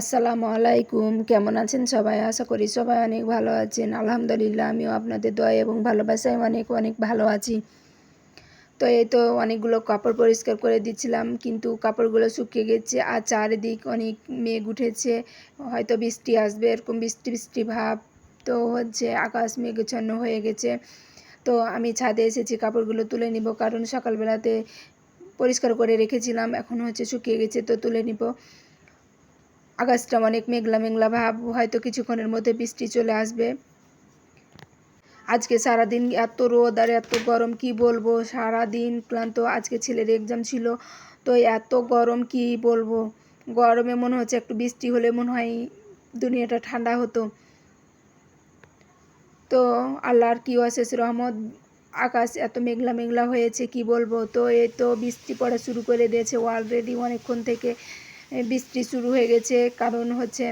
আসসালামু আলাইকুম। কেমন আছেন সবাই? আশা করি সবাই অনেক ভালো আছেন। আলহামদুলিল্লাহ, আমিও আপনাদের দয়া এবং ভালোবাসায় অনেক অনেক ভালো আছি। তো এই তো অনেকগুলো কাপড় পরিষ্কার করে দিচ্ছিলাম, কিন্তু কাপড়গুলো শুকিয়ে গেছে আর চারিদিক অনেক মেঘ উঠেছে। হয়তো বৃষ্টি আসবে, এরকম বৃষ্টি বৃষ্টি ভাব তো হচ্ছে আকাশ মেঘচ্ছন্ন হয়ে গেছে। তো আমি ছাদে এসেছি, কাপড়গুলো তুলে নিব কারণ সকালবেলাতে পরিষ্কার করে রেখেছিলাম, এখন হচ্ছে শুকিয়ে গেছে, তো তুলে নিব। আকাশটা অনেক মেঘলা মেঘলা ভাব, হয়তো কিছুক্ষণের মধ্যে বৃষ্টি চলে আসবে। আজকে সারাদিন এত রোদ আর এত গরম, কি বলব? সারাদিন ক্লান্ত, আজকে ছেলের এক্সাম ছিল, তো এত গরম, কি বলব? গরমে মনে হচ্ছে একটু বৃষ্টি হলে মনে হয় দুনিয়াটা ঠান্ডা হতো। তো আল্লাহর কি অশেষ রহমত, আকাশ এত মেঘলা মেঘলা হয়েছে, কি বলব? তো এই তো বৃষ্টি পড়া শুরু করে দিয়েছে অলরেডি অনেকক্ষণ থেকে। বৃষ্টি শুরু হয়ে গেছে। কারণ হচ্ছে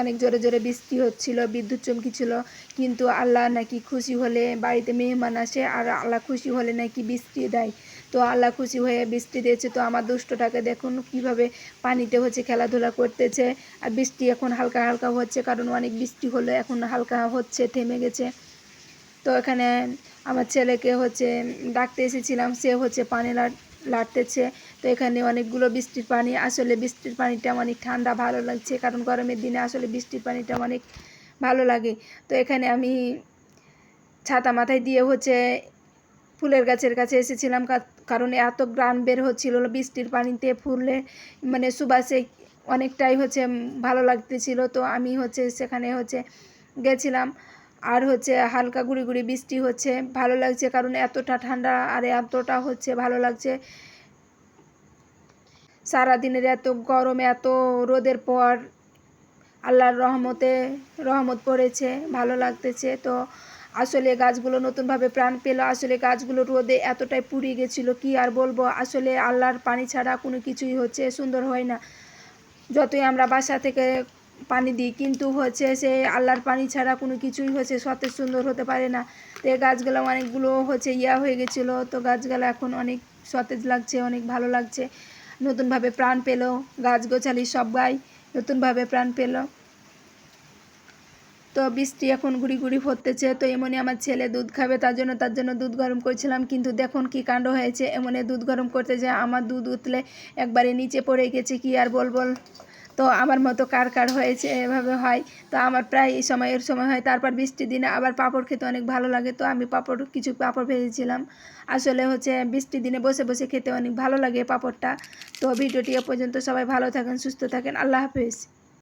অনেক জোরে জোরে বৃষ্টি হচ্ছিল, বিদ্যুৎ চমকি ছিল। কিন্তু আল্লাহ নাকি খুশি হলে বাড়িতে মেহমান আসে, আর আল্লাহ খুশি হলে নাকি বৃষ্টি দেয়। তো আল্লাহ খুশি হয়ে বৃষ্টি দিয়েছে। তো আমার দুষ্টটাকে দেখুন কীভাবে পানিতে হচ্ছে খেলাধুলা করতেছে। আর বৃষ্টি এখন হালকা হালকা হচ্ছে, কারণ অনেক বৃষ্টি হলো এখন হালকা হচ্ছে, থেমে গেছে। তো এখানে আমার ছেলেকে হচ্ছে ডাকতে এসেছিলাম। সে হচ্ছে পানি লাড়তেছে। তো এখানে অনেকগুলো বৃষ্টির পানি, আসলে বৃষ্টির পানিটা অনেক ঠান্ডা, ভালো লাগছে। কারণ গরমের দিনে আসলে বৃষ্টির পানিটা অনেক ভালো লাগে। তো এখানে আমি ছাতা মাথায় দিয়ে হচ্ছে ফুলের গাছের কাছে এসেছিলাম। কারণ এত গ্রান বের হচ্ছিল, বৃষ্টির পানিতে ফুলে মানে সুবাসে অনেকটাই হচ্ছে ভালো লাগতেছিল। তো আমি হচ্ছে সেখানে হচ্ছে গেছিলাম। আর হচ্ছে হালকা গুড়ি গুড়ি বৃষ্টি হচ্ছে, ভালো লাগছে কারণ এতটা ঠান্ডা আর এতটা হচ্ছে ভালো লাগছে। সারাদিনের এত গরমে, এত রোদের পর আল্লাহর রহমতে, রহমত পড়েছে, ভালো লাগতেছে। তো আসলে গাছগুলো নতুনভাবে প্রাণ পেল, আসলে গাছগুলো রোদে এতটাই পুড়িয়ে গেছিল, কি আর বলব? আসলে আল্লাহর পানি ছাড়া কোনো কিছুই হচ্ছে সুন্দর হয় না। যতই আমরা বাসা থেকে পানি দিই, কিন্তু হচ্ছে সে আল্লাহর পানি ছাড়া কোনো কিছুই হচ্ছে সতেজ সুন্দর হতে পারে না। তো এই গাছগুলো অনেকগুলো হচ্ছে ইয়া হয়ে গেছিল, তো গাছগুলো এখন অনেক সতেজ লাগছে, অনেক ভালো লাগছে। নতুনভাবে প্রাণ পেল, গাছ গোছালি সবাই নতুনভাবে প্রাণ পেল। তো বৃষ্টি এখন গুড়ি গুড়ি পড়তেছে তো এমনই আমার ছেলে দুধ খাবে, তার জন্য তার জন্য দুধ গরম করছিলাম, কিন্তু দেখুন কি কাণ্ড হয়েছে। এমনে দুধ গরম করতে যে আমার দুধ উতলে একবারে নিচে পড়ে গেছে, কি আর বল বল তো আমার মতো কার কার হয়েছে, এভাবে হয়। তো আমার প্রায় এই সময়, এর সময় হয়, তারপর বৃষ্টির দিনে আবার পাঁপড় খেতে অনেক ভালো লাগে। তো আমি পাঁপড়, কিছু পাঁপড় ভেজেছিলাম। আসলে হচ্ছে বৃষ্টির দিনে বসে বসে খেতে অনেক ভালো লাগে পাঁপড়টা। তো ভিডিওটি এ পর্যন্ত সবাই ভালো থাকেন, সুস্থ থাকেন। আল্লাহ হাফিজ।